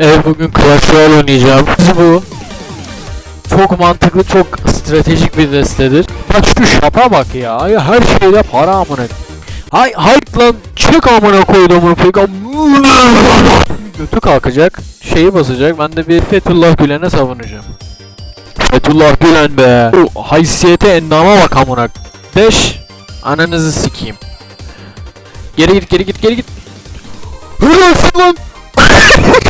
Evet bugün Clash Royale oynayacağım. Bu çok mantıklı, çok stratejik bir destedir. Bak şu şapa bak ya. Ay, Her şeyde para amına. Hay hay lan çık amına koyduğumun pek Götü kalkacak. Şeyi basacak. Ben de bir Fethullah Gülen'e savunacağım. Fethullah Gülen be. Bu haysiyete endama bak amına. Deş. Ananızı sikeyim. Geri git geri git geri git. Hırlasın lan.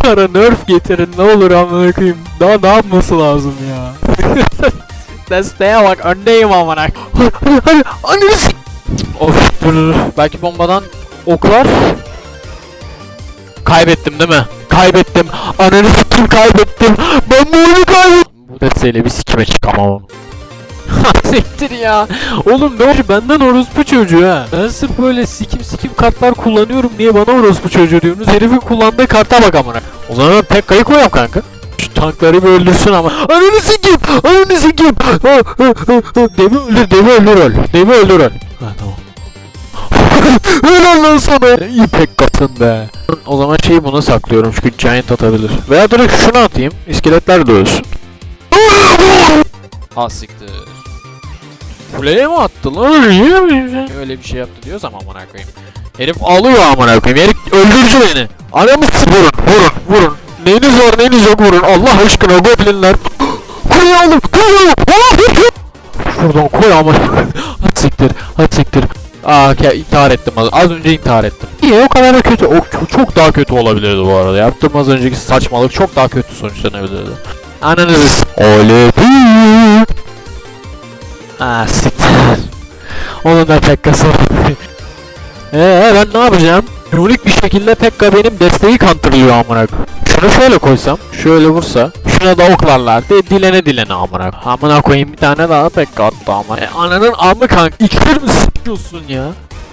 Kara nerf getirin ne olur amına koyayım. Daha ne yapması lazım ya? Desteğe bak öndeyim amına. Hadi hadi sik- Of dur dur. Belki bombadan oklar. Kaybettim değil mi? Kaybettim. Ananı sikim kaybettim. Ben bu oyunu kaybettim. Bu desteğiyle bir sikime çıkamam. Siktir ya. Oğlum ne benden orospu çocuğu ha. Ben sırf böyle sikim sikim kartlar kullanıyorum diye bana orospu çocuğu diyorsunuz. Herifin kullandığı karta bak amına. O zaman ben pek kayık koyam kanka. Şu tankları bir öldürsün ama. Ananı sikeyim. Ananı ha. Devi öldür, devi öldür öl. Devi öldür öl. Ha tamam. Helal lan sana. İyi pek katın be. O zaman şeyi buna saklıyorum çünkü giant atabilir. Veya direkt şunu atayım. İskeletler de ölsün. Ha siktir. Kuleye mi attı lan? Öyle bir şey yaptı diyoruz ama amına koyayım. Herif alıyor amına koyayım. Herif öldürücü beni. Anamı s- vurun vurun vurun. Neyiniz var neyiniz yok vurun. Allah aşkına goblinler. Kuleyi alın kuleyi alın. Şuradan koy ama. hadi siktir hadi siktir. Aa intihar ettim az, az önce intihar ettim. İyi o kadar da kötü. O çok- daha kötü olabilirdi bu arada. Yaptığım az önceki saçmalık çok daha kötü sonuçlanabilirdi. Ananızı değil. Aa siktir. Onun da Pekka'sı. Eee ben ne yapacağım? Unik bir şekilde Pekka benim desteği kantırıyor amına. Şunu şöyle koysam, şöyle vursa, şuna da oklarlar de dilene dilene amına. Amına koyayım bir tane daha Pekka attı ama. E, ananın amı kanka. İksir mi sıçıyorsun ya?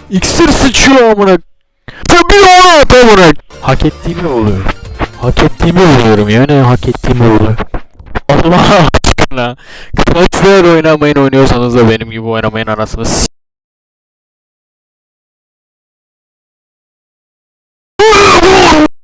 İksir sıçıyor amına. Tabii o at amına. Hak ettiğimi oluyorum. Hak ettiğimi oluyorum yani hak ettiğimi oluyorum. Allah Royale oynamayın oynuyorsanız da benim gibi oynamayın anasını s-